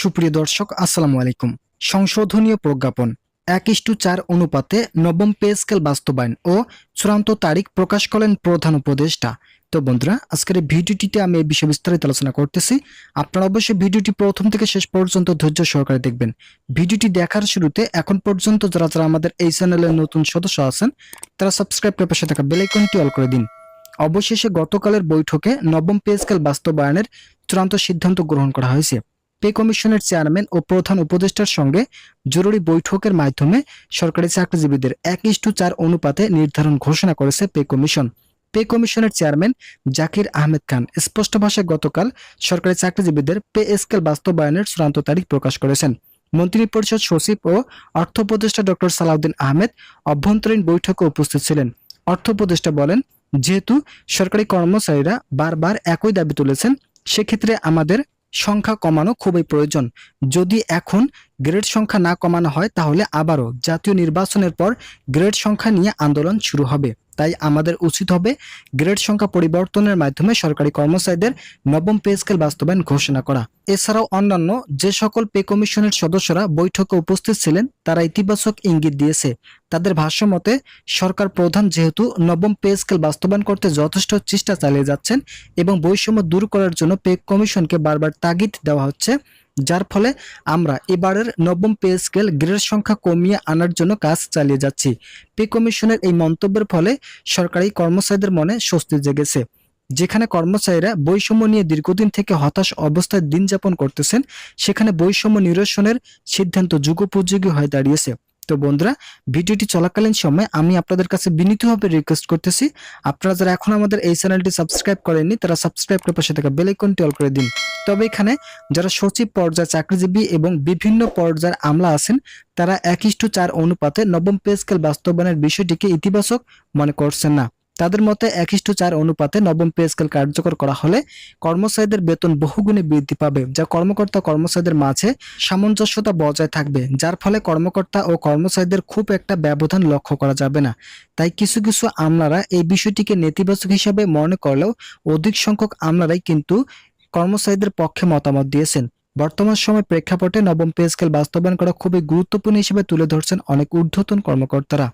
সুপ্রিয় দর্শক, আসসালামু আলাইকুম। সংশোধনীয় প্রজ্ঞাপন এক ইস্টু চার অনুপাতে নবম পে স্কেল বাস্তবায়ন ও চূড়ান্ত তারিখ প্রকাশ করলেন প্রধান উপদেষ্টা। তো বন্ধুরা, আজকের এই ভিডিওটিতে আমি এই বিষয়ে বিস্তারিত আলোচনা করতেছি। আপনারা অবশ্যই ভিডিওটি প্রথম থেকে শেষ পর্যন্ত ধৈর্য সহকারে দেখবেন। ভিডিওটি দেখার শুরুতে এখন পর্যন্ত যারা যারা আমাদের এই চ্যানেলের নতুন সদস্য আছেন, তারা সাবস্ক্রাইব করে পাশে থাকা বেলাইকনটি অল করে দিন। অবশেষে গতকালের বৈঠকে নবম পে স্কেল বাস্তবায়নের চূড়ান্ত সিদ্ধান্ত গ্রহণ করা হয়েছে। পে কমিশনের চেয়ারম্যান ও প্রধান উপদেষ্টার সঙ্গে জরুরি বৈঠকের মাধ্যমে সরকারি চাকরিজীবীদের এক ইস্টু চার অনুপাতে নির্ধারণ ঘোষণা করেছে পে কমিশন। পে কমিশনের চেয়ারম্যান জাকির আহমেদ খান স্পষ্ট ভাষায় গতকাল সরকারি চাকরিজীবীদের পে স্কেল বাস্তবায়নের চূড়ান্ত তারিখ প্রকাশ করেছেন। মন্ত্রী পরিষদ সচিব ও অর্থ উপদেষ্টা ডক্টর সালাউদ্দিন আহমেদ অভ্যন্তরীণ বৈঠকে উপস্থিত ছিলেন। অর্থ উপদেষ্টা বলেন, যেহেতু সরকারি কর্মচারীরা বারবার একই দাবি তুলেছেন, সেক্ষেত্রে আমাদের সংখ্যা কমানো খুবই প্রয়োজন। যদি এখন গ্রেড সংখ্যা না কমানো হয়, তাহলে আবারও জাতীয় নির্বাচনের পর গ্রেড সংখ্যা নিয়ে আন্দোলন শুরু হবে। তাই আমাদের উচিত হবে গ্রেড সংখ্যা পরিবর্তনের মাধ্যমে সরকারি কর্মচারীদের নবম পে স্কেল বাস্তবায়ন ঘোষণা করা। এছাড়াও অন্যান্য যে সকল পে কমিশনের সদস্যরা বৈঠকে উপস্থিত ছিলেন, তারা ইতিবাচক ইঙ্গিত দিয়েছে। তাদের ভাষ্য মতে, সরকার প্রধান যেহেতু নবম পে স্কেল বাস্তবায়ন করতে যথেষ্ট চেষ্টা চালিয়ে যাচ্ছেন এবং বৈষম্য দূর করার জন্য পে কমিশনকে বারবার তাগিদ দেওয়া হচ্ছে যার ফলে আমরা এবারের নবম পে স্কেল গ্রেড সংখ্যা কমিয়ে আনার জন্য কাজ চালিয়ে যাচ্ছি। পে কমিশনের এই মন্তব্যের ফলে সরকারি কর্মচারীদের মনে স্বস্তি জেগেছে। যেখানে কর্মচারীরা বৈষম্য নিয়ে দীর্ঘদিন থেকে হতাশ অবস্থায় দিন যাপন করতেছেন, সেখানে বৈষম্য নিরসনের সিদ্ধান্ত যুগোপযোগী হয়ে দাঁড়িয়েছে। তো বন্ধুরা, ভিডিওটি চলাকালীন সময় আমি আপনাদের কাছে বিনীতভাবে রিকোয়েস্ট করতেছি, আপনারা যারা এখন আমাদের এই চ্যানেলটি সাবস্ক্রাইব করেননি, তারা সাবস্ক্রাইব করে পাশে থাকা বেলাইকনটি অল করে দিন। তবে এখানে যারা সচিব পর্যায়ে চাকরিজীবী এবং বিভিন্ন পর্যায়ের আমলা আছেন, তারা এক ইস্টু চার অনুপাতে নবম পে স্কেল বাস্তবায়নের বিষয়টিকে ইতিবাচক মনে করছেন না। তাদের মতে এক চার অনুপাতে নবম পে স্কেল কার্যকর করা হলে কর্মচারীদের বেতন বহুগুণে বৃদ্ধি পাবে, যা কর্মকর্তা কর্মচারীদের মাঝে সামঞ্জস্যতা বজায় থাকবে, যার ফলে কর্মকর্তা ও কর্মচারীদের খুব একটা ব্যবধান লক্ষ্য করা যাবে না। তাই কিছু কিছু আমলারা এই বিষয়টিকে নেতিবাচক হিসাবে মনে করলেও অধিক সংখ্যক আমলারাই কিন্তু কর্মচারীদের পক্ষে মতামত দিয়েছেন। বর্তমান সময় প্রেক্ষাপটে নবম পে স্কেল বাস্তবায়ন করা খুবই গুরুত্বপূর্ণ হিসেবে তুলে ধরছেন অনেক ঊর্ধ্বতন কর্মকর্তারা।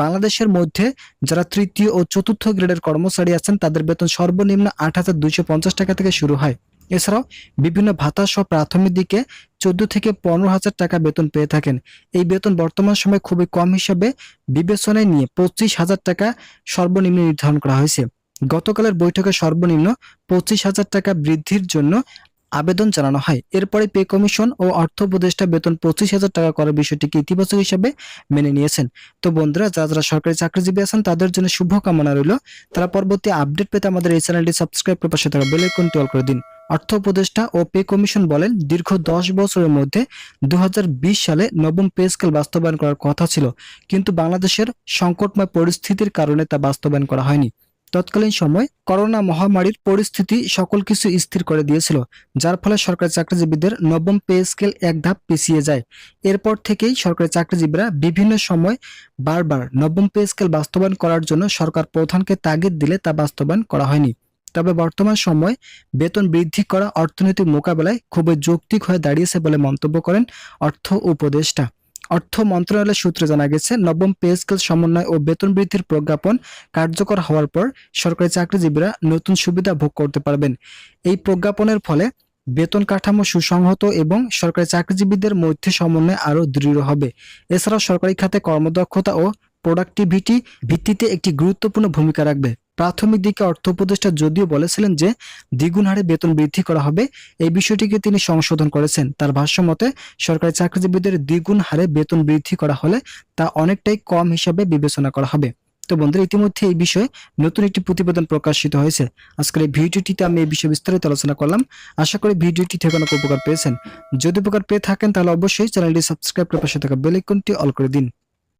বাংলাদেশের মধ্যে যারা তৃতীয় ও চতুর্থ গ্রেডের কর্মচারী আছেন, তাদের বেতন সর্বনিম্ন আট হাজার দুইশো পঞ্চাশ টাকা থেকে শুরু হয়। এছাড়াও বিভিন্ন ভাতা সহ প্রাথমিক দিকে চোদ্দ থেকে পনেরো হাজার টাকা বেতন পেয়ে থাকেন। এই বেতন বর্তমান সময়ে খুবই কম হিসাবে বিবেচনায় নিয়ে পঁচিশ হাজার টাকা সর্বনিম্ন নির্ধারণ করা হয়েছে। গতকালের বৈঠকে সর্বনিম্ন পঁচিশ হাজার টাকা বৃদ্ধির জন্য আবেদন জানানো হয়। এরপরে পে কমিশন ও অর্থ উপদেষ্টা বেতন পঁচিশ হাজার টাকা করার বিষয়টিকে ইতিবাচক হিসেবে মেনে নিয়েছেন। তো বন্ধুরা, যারা যারা সরকারি চাকরিজীবী আছেন, তাদের জন্য শুভকামনা রইল। তারা পরবর্তী আপডেট পেতে আমাদের এই চ্যানেলটি সাবস্ক্রাইব করে পাশে থাকা বেল আইকনটি অল করে দিন। অর্থ উপদেষ্টা ও পে কমিশন বলেন, দীর্ঘ দশ বছরের মধ্যে দু হাজার বিশ সালে নবম পে স্কেল বাস্তবায়ন করার কথা ছিল। কিন্তু বাংলাদেশের সংকটময় পরিস্থিতির কারণে তা বাস্তবায়ন করা হয়নি। তৎকালীন সময় করোনা মহামারীর পরিস্থিতি সকল কিছু স্থির করে দিয়েছিল, যার ফলে সরকারি চাকরিজীবীদের নবম পে স্কেল এক ধাপ পিছিয়ে যায়। এরপর থেকেই সরকারি চাকরিজীবীরা বিভিন্ন সময় বারবার নবম পে স্কেল বাস্তবায়ন করার জন্য সরকার প্রধানকে তাগিদ দিলে তা বাস্তবায়ন করা হয়নি। তবে বর্তমান সময় বেতন বৃদ্ধি করা অর্থনৈতিক মোকাবেলায় খুবই যৌক্তিক হয়ে দাঁড়িয়েছে বলে মন্তব্য করেন অর্থ উপদেষ্টা। অর্থ মন্ত্রণালয়ের সূত্রে জানা গেছে, নবম পে স্কেল সমন্বয় ও বেতন বৃদ্ধির প্রজ্ঞাপন কার্যকর হওয়ার পর সরকারি চাকরিজীবীরা নতুন সুবিধা ভোগ করতে পারবেন। এই প্রজ্ঞাপনের ফলে বেতন কাঠামো সুসংহত এবং সরকারি চাকরিজীবীদের মধ্যে সমন্বয় আরও দৃঢ় হবে। এছাড়াও সরকারি খাতে কর্মদক্ষতা ও প্রোডাক্টিভিটি ভিত্তিতে একটি গুরুত্বপূর্ণ ভূমিকা রাখবে। প্রাথমিক দিকে অর্থ উপদেষ্টা যদিও বলেছিলেন যে, দ্বিগুণ হারে বেতন বৃদ্ধি করা হবে এই বিষয়টিকে তিনি সংশোধন করেছেন। তার ভাষ্য মতে, সরকারি চাকরিজীবীদের দ্বিগুণ হারে বেতন বৃদ্ধি করা হলে তা অনেকটাই কম হিসাবে বিবেচনা করা হবে। তো বন্ধুরা, ইতিমধ্যে এই বিষয়ে নতুন একটি প্রতিবেদন প্রকাশিত হয়েছে। আজকের এই ভিডিওটিতে আমি এই বিষয়ে বিস্তারিত আলোচনা করলাম। আশা করি ভিডিওটি থেকে অনেক উপকার পেয়েছেন। যদি উপকার পেয়ে থাকেন, তাহলে অবশ্যই চ্যানেলটি সাবস্ক্রাইব করে পাশে থাকা বেল আইকনটি অল করে দিন।